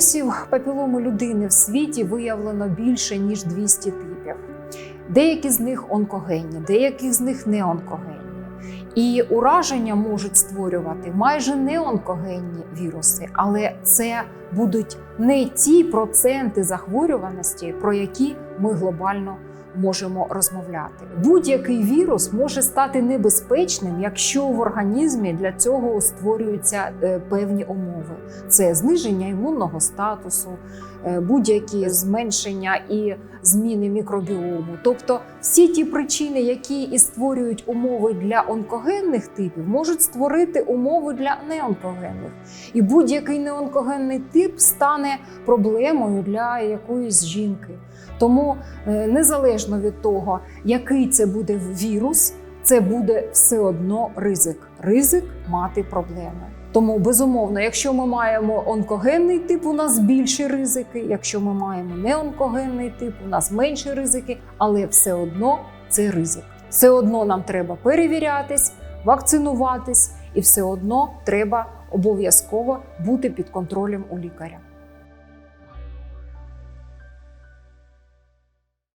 Вірусів папілому людини в світі виявлено більше ніж 200 типів. Деякі з них онкогенні, деякі з них неонкогенні. І ураження можуть створювати майже неонкогенні віруси, але це будуть не ті проценти захворюваності, про які ми глобально можемо розмовляти. Будь-який вірус може стати небезпечним, якщо в організмі для цього створюються е, певні умови: це зниження імунного статусу, е, будь-які зменшення і зміни мікробіому. Тобто, всі ті причини, які і створюють умови для онкогенних типів, можуть створити умови для неонкогенних. І будь-який неонкогенний тип стане проблемою для якоїсь жінки. Тому е, незалежно від того, який це буде вірус, це буде все одно ризик. Ризик мати проблеми. Тому безумовно, якщо ми маємо онкогенний тип, у нас більші ризики. Якщо ми маємо неонкогенний тип, у нас менші ризики, але все одно це ризик. Все одно нам треба перевірятись, вакцинуватись, і все одно треба обов'язково бути під контролем у лікаря.